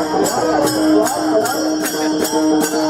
Thank you.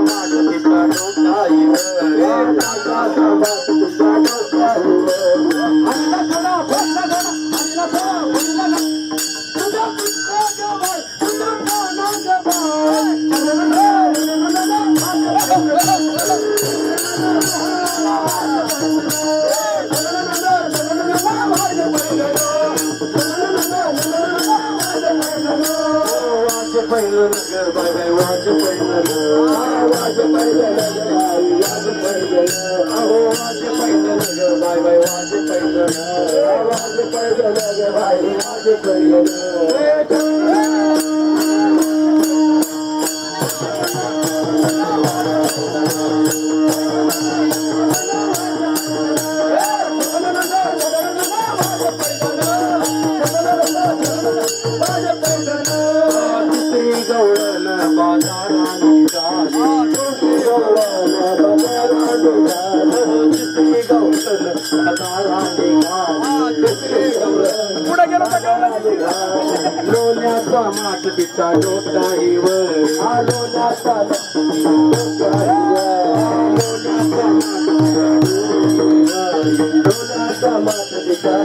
मागणी पहिलं नग बाय बाय वाज पहिलं वाज पहिलं वाज पहिलं अहो वाज पहिलं Thank you. लोण्याचा मात पिता लोटाईवर लोण्याचा लोण्याचा मात पिता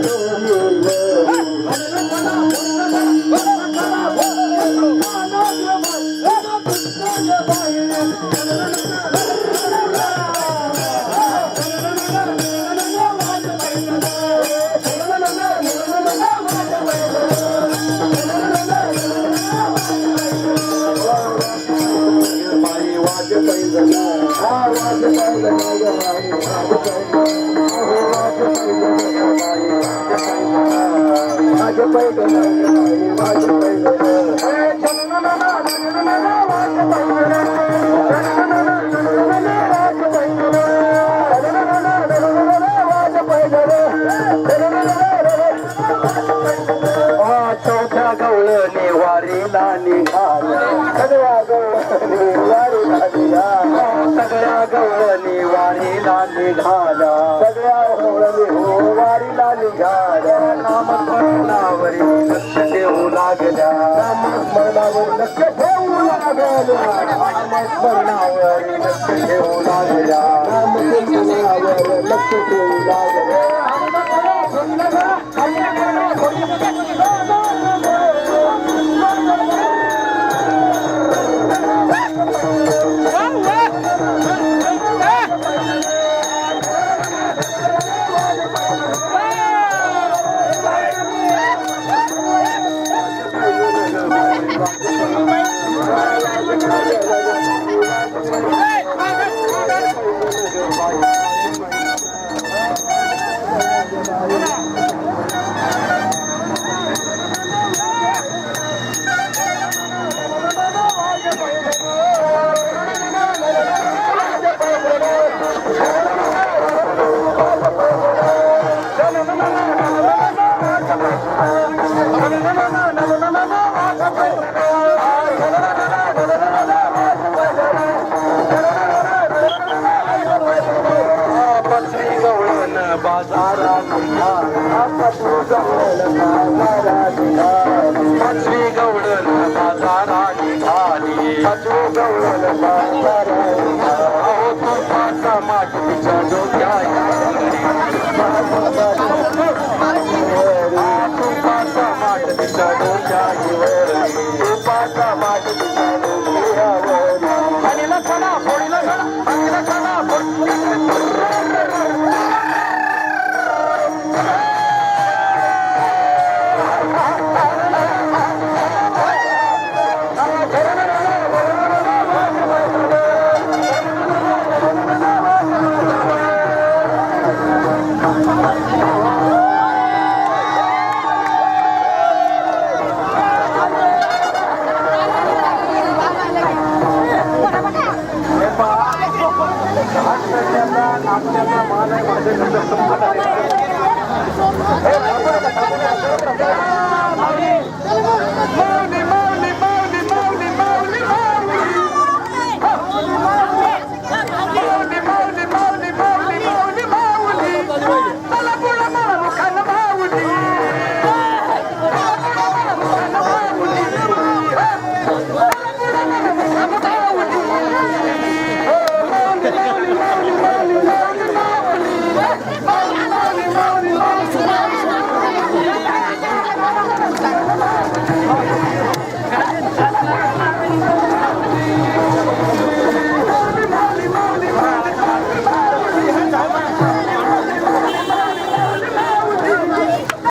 वाजपैल झाल्या नामस्मरणावरी लक्ष ठेवू लागल्या. नामस्मरणावर लक्ष ठेवू लागल्या. नामस्मरणावरी लक्ष ठेवू लागल्या. लक्ष ठेवू लागल्या. Sahara, Sahara, Sahara,